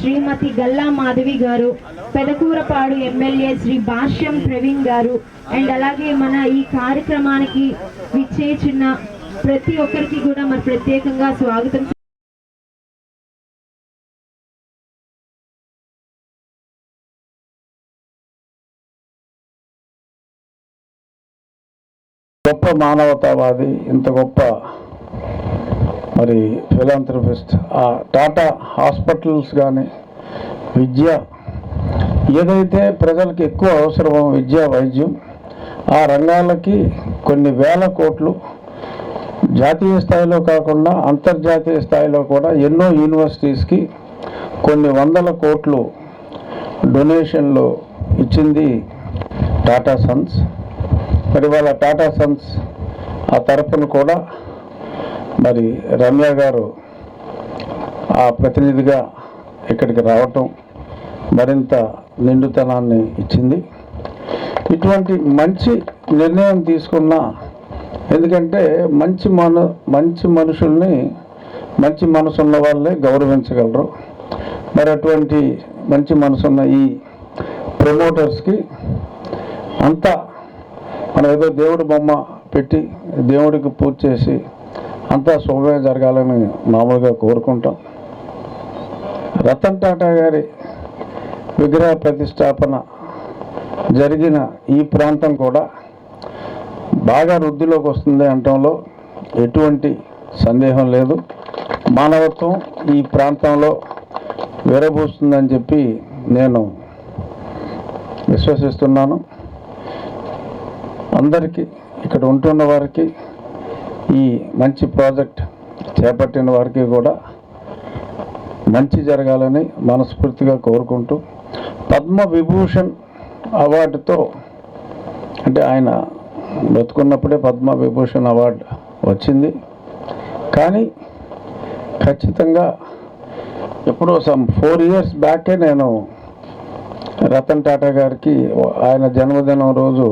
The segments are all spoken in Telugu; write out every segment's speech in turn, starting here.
Shrimati Galla Madhavi garu Pedakurapadu MLA Shri Bhashyam Praveen garu and అలాగే మన ఈ కార్యక్రమానికి విచ్చేసిన ప్రతి ఒక్కరికి కూడా మరి ప్రత్యేకంగా స్వాగతం. గొప్ప మానవతావాది ఇంత గొప్ప మరి ఫిలాంథ్రపిస్ట్ ఆ టాటా హాస్పిటల్స్ కానీ విద్య. ఏదైతే ప్రజలకు ఎక్కువ అవసరమో విద్య వైద్యం ఆ రంగాలకి కొన్ని వేల కోట్లు జాతీయ స్థాయిలో కాకుండా అంతర్జాతీయ స్థాయిలో కూడా ఎన్నో యూనివర్సిటీస్కి కొన్ని వందల కోట్లు డొనేషన్లు ఇచ్చింది టాటా సన్స్. మరి వాళ్ళ టాటా సన్స్ ఆ తరపున కూడా మరి రమ్య గారు ఆ ప్రతినిధిగా ఇక్కడికి రావటం మరింత నిండుతనాన్ని ఇచ్చింది. ఇటువంటి మంచి నిర్ణయం తీసుకున్న ఎందుకంటే మంచి మన మంచి మనుషుల్ని మంచి మనసున్న వాళ్ళే గౌరవించగలరు. మరి అటువంటి మంచి మనసున్న ఈ ప్రమోటర్స్కి అంతా మనం ఏదో దేవుడి బొమ్మ పెట్టి దేవుడికి పూజ చేసి అంతా శుభమే జరగాలని మామూలుగా కోరుకుంటాం. రతన్ టాటా గారి విగ్రహ ప్రతిష్టాపన జరిగిన ఈ ప్రాంతం కూడా బాగా వృద్ధిలోకి వస్తుంది అనటంలో ఎటువంటి సందేహం లేదు. మానవత్వం ఈ ప్రాంతంలో విరబూస్తుందని చెప్పి నేను విశ్వసిస్తున్నాను. అందరికీ ఇక్కడ ఉంటున్న వారికి ఈ మంచి ప్రాజెక్ట్ చేపట్టిన వారికి కూడా మంచి జరగాలని మనస్ఫూర్తిగా కోరుకుంటూ పద్మ విభూషణ్ అవార్డుతో అంటే ఆయన బతుకున్నప్పుడే పద్మ విభూషణ్ అవార్డు వచ్చింది. కానీ ఖచ్చితంగా ఎప్పుడో సమ్ ఫోర్ ఇయర్స్ బ్యాకే నేను రతన్ టాటా గారికి ఆయన జన్మదినం రోజు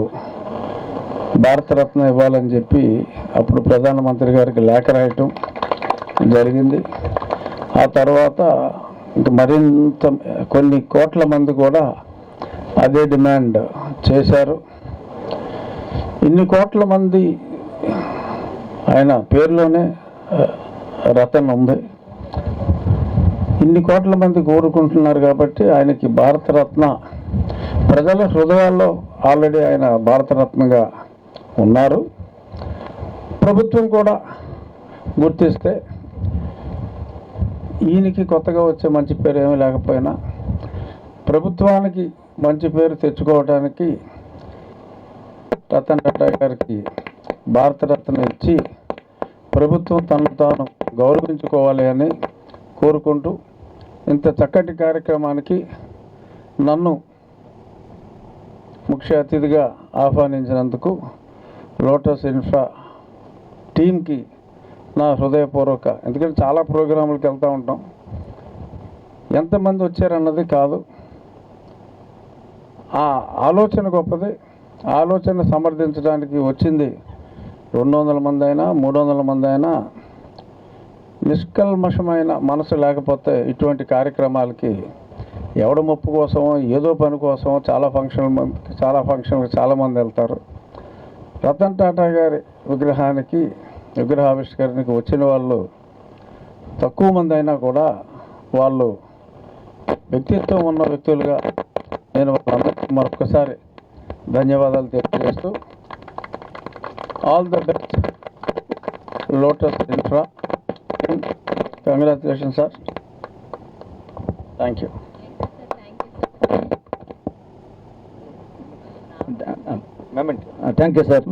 భారతరత్న ఇవ్వాలని చెప్పి అప్పుడు ప్రధానమంత్రి గారికి లేఖ రాయటం జరిగింది. ఆ తర్వాత ఇంకా మరింత కొన్ని కోట్ల మంది కూడా అదే డిమాండ్ చేశారు. ఇన్ని కోట్ల మంది ఆయన పేరులోనే రతన్ ఉంది. ఇన్ని కోట్ల మంది కోరుకుంటున్నారు కాబట్టి ఆయనకి భారతరత్న ప్రజల హృదయాల్లో ఆల్రెడీ ఆయన భారతరత్నగా ఉన్నారు. ప్రభుత్వం కూడా గుర్తిస్తే ఈయనకి కొత్తగా వచ్చే మంచి పేరు ఏమీ లేకపోయినా ప్రభుత్వానికి మంచి పేరు తెచ్చుకోవడానికి రతన్ టాటా గారికి భారతరత్న ఇచ్చి ప్రభుత్వం తనను తాను గౌరవించుకోవాలి అని కోరుకుంటూ ఇంత చక్కటి కార్యక్రమానికి నన్ను ముఖ్య అతిథిగా ఆహ్వానించినందుకు లోటస్ ఇన్ఫ్రా టీంకి నా హృదయపూర్వక. ఎందుకంటే చాలా ప్రోగ్రాములకు వెళ్తూ ఉంటాం. ఎంతమంది వచ్చారన్నది కాదు. ఆ ఆలోచన గొప్పది. ఆలోచన సమర్థించడానికి వచ్చింది రెండు వందల మంది అయినా మూడు వందల మంది అయినా నిష్కల్మషమైన మనసు లేకపోతే ఇటువంటి కార్యక్రమాలకి ఎవడ ముప్పు కోసమో ఏదో పని కోసమో చాలా ఫంక్షన్ చాలా ఫంక్షన్కి చాలామంది వెళ్తారు. రతన్ టాటా గారి విగ్రహానికి విగ్రహావిష్కరణకి వచ్చిన వాళ్ళు తక్కువ మంది అయినా కూడా వాళ్ళు వ్యక్తిత్వం ఉన్న వ్యక్తులుగా నేను వాళ్ళందరికీ మరొకసారి ధన్యవాదాలు తెలియజేస్తూ all the best Lotus Infra congratulation sir thank you thank you sir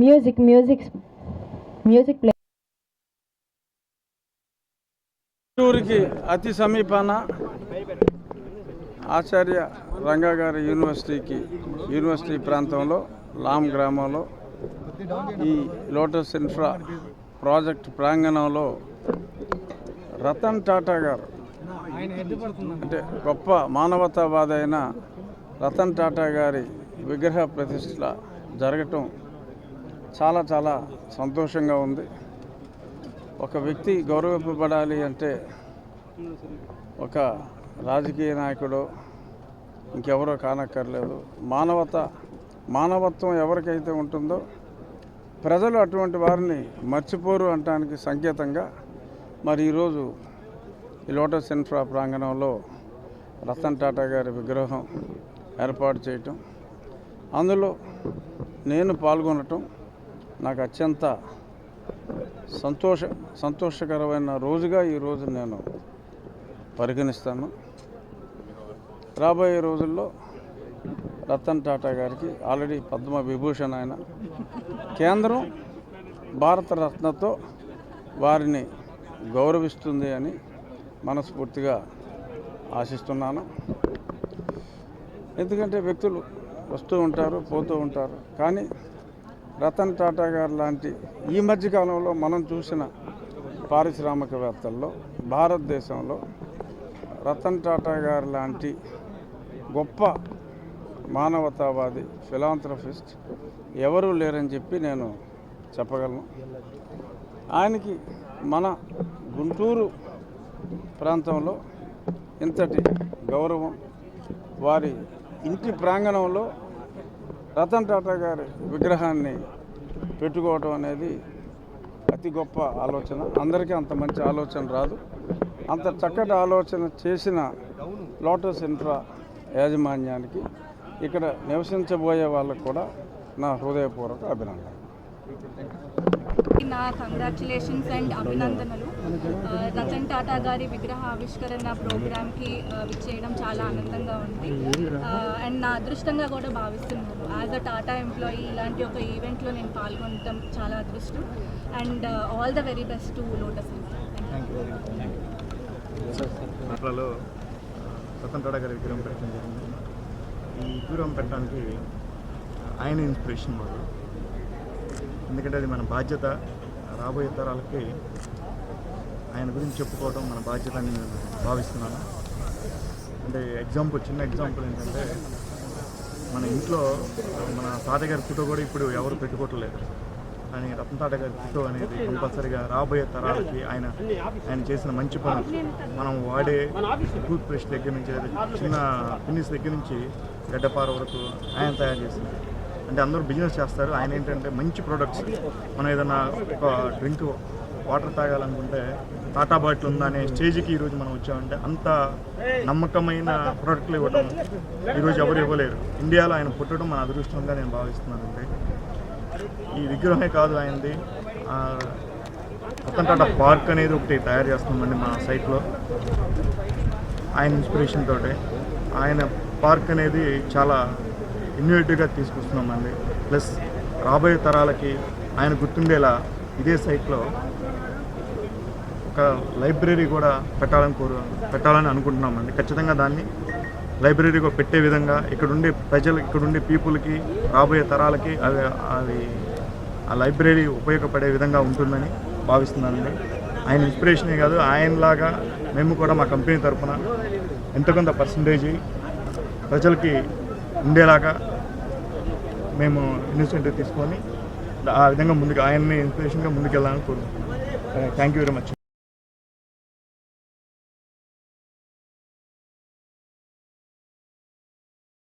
music music music play ఊరికి అతి సమీపాన ఆచార్య రంగా గారి యూనివర్సిటీకి యూనివర్సిటీ ప్రాంతంలో లామ్ గ్రామంలో ఈ లోటస్ ఇన్ఫ్రా ప్రాజెక్ట్ ప్రాంగణంలో రతన్ టాటా గారు అంటే గొప్ప మానవతావాది అయిన రతన్ టాటా గారి విగ్రహ ప్రతిష్ట జరగటం చాలా చాలా సంతోషంగా ఉంది. ఒక వ్యక్తి గౌరవింపబడాలి అంటే ఒక రాజకీయ నాయకుడు ఇంకెవరో కానక్కర్లేదు. మానవత మానవత్వం ఎవరికైతే ఉంటుందో ప్రజలు అటువంటి వారిని మర్చిపోరు అంటానికి సంకేతంగా మరి ఈరోజు ఈ లోటస్ ఇన్ఫ్రా ప్రాంగణంలో రతన్ టాటా గారి విగ్రహం ఏర్పాటు చేయటం అందులో నేను పాల్గొనటం నాకు అత్యంత సంతోష సంతోషకరమైన రోజుగా ఈరోజు నేను పరిగణిస్తాను. రాబోయే రోజుల్లో రతన్ టాటా గారికి ఆల్రెడీ పద్మ విభూషణ్ ఆయన కేంద్రం భారతరత్నతో వారిని గౌరవిస్తుంది అని మనస్ఫూర్తిగా ఆశిస్తున్నాను. ఎందుకంటే వ్యక్తులు వస్తూ ఉంటారు పోతూ ఉంటారు. కానీ రతన్ టాటా గారు లాంటి ఈ మధ్యకాలంలో మనం చూసిన పారిశ్రామికవేత్తల్లో భారతదేశంలో రతన్ టాటా గారు లాంటి గొప్ప మానవతావాది ఫిలాంథ్రఫిస్ట్ ఎవరూ లేరని చెప్పి నేను చెప్పగలను. ఆయనకి మన గుంటూరు ప్రాంతంలో ఇంతటి గౌరవం వారి ఇంటి ప్రాంగణంలో రతన్ టాటా గారి విగ్రహాన్ని పెట్టుకోవటం అనేది అతి గొప్ప ఆలోచన. అందరికీ అంత మంచి ఆలోచన రాదు. అంత చక్కటి ఆలోచన చేసిన లోటస్ ఇన్ఫ్రా యాజమాన్యానికి ఇక్కడ నివసించబోయే వాళ్ళకు కూడా నా హృదయపూర్వక అభినందన నా కంగ్రాచులేషన్స్ అండ్ అభినందనలు. రతన్ టాటా గారి విగ్రహ ఆవిష్కరణ ప్రోగ్రామ్కి విచ్చేయడం చాలా ఆనందంగా ఉంది. అండ్ నా అదృష్టంగా కూడా భావిస్తున్నాను. యాజ్ అ టాటా ఎంప్లాయీ ఇలాంటి ఒక ఈవెంట్లో నేను పాల్గొనడం చాలా అదృష్టం. And all the very best to Lotus అట్లలో Ratan Tata గారి విగ్రహం పెట్టడం జరిగింది. ఈ విగ్రహం పెట్టడానికి ఆయన ఇన్స్పిరేషన్ వాళ్ళు ఎందుకంటే అది మన బాధ్యత రాబోయే తరాలకి ఆయన గురించి చెప్పుకోవడం మన బాధ్యత అని నేను భావిస్తున్నాను. అంటే ఎగ్జాంపుల్ చిన్న ఎగ్జాంపుల్ ఏంటంటే మన ఇంట్లో మన తాతగారి ఫోటో కూడా ఇప్పుడు ఎవరు పెట్టుకోవట్లేదు. కానీ రతన్ తాతగారి ఫోటో అనేది కంపల్సరీగా రాబోయే తరాలకి ఆయన ఆయన చేసిన మంచి పని. మనం వాడే టూత్ పేస్ట్ దగ్గర నుంచి చిన్న ఫినిష్ దగ్గర నుంచి గడ్డపార వరకు ఆయన తయారు చేసింది. అంటే అందరూ బిజినెస్ చేస్తారు. ఆయన ఏంటంటే మంచి ప్రొడక్ట్స్ మనం ఏదైనా ఒక డ్రింక్ వాటర్ తాగాలనుకుంటే టాటా బాటిల్ ఉందనే స్టేజ్కి ఈరోజు మనం వచ్చామంటే అంత నమ్మకమైన ప్రోడక్ట్లు ఇవ్వడం ఈరోజు ఎవరు ఇవ్వలేరు. ఇండియాలో ఆయన పుట్టడం మన అదృష్టంగా నేను భావిస్తున్నానండి. ఈ విగ్రహమే కాదు ఆయనది. ఆ, రతన్ టాటా పార్క్ అనేది ఒకటి తయారు చేస్తున్నామండి మా సైట్లో. ఆయన ఇన్స్పిరేషన్ తోటి. ఆయన పార్క్ అనేది చాలా ఇన్నోవేటివ్గా తీసుకొస్తున్నామండి. ప్లస్ రాబోయే తరాలకి ఆయన గుర్తుండేలా ఇదే సైట్లో ఒక లైబ్రరీ కూడా పెట్టాలని కోరు పెట్టాలని అనుకుంటున్నామండి. ఖచ్చితంగా దాన్ని లైబ్రరీగా పెట్టే విధంగా ఇక్కడుండే ప్రజలు ఇక్కడుండే పీపుల్కి రాబోయే తరాలకి అవి అవి ఆ లైబ్రరీ ఉపయోగపడే విధంగా ఉంటుందని భావిస్తున్నానండి. ఆయన ఇన్స్పిరేషనే కాదు ఆయనలాగా మేము కూడా మా కంపెనీ తరఫున ఎంత కొంత పర్సంటేజ్ ప్రజలకి ఉండేలాగా మేము ఇనిషియేటివ్ తీసుకొని ఆ విధంగా ముందుకు ఆయన్ని ఇన్స్పిరేషన్గా ముందుకెళ్ళాలని కోరుకుంటున్నాం. Thank you very much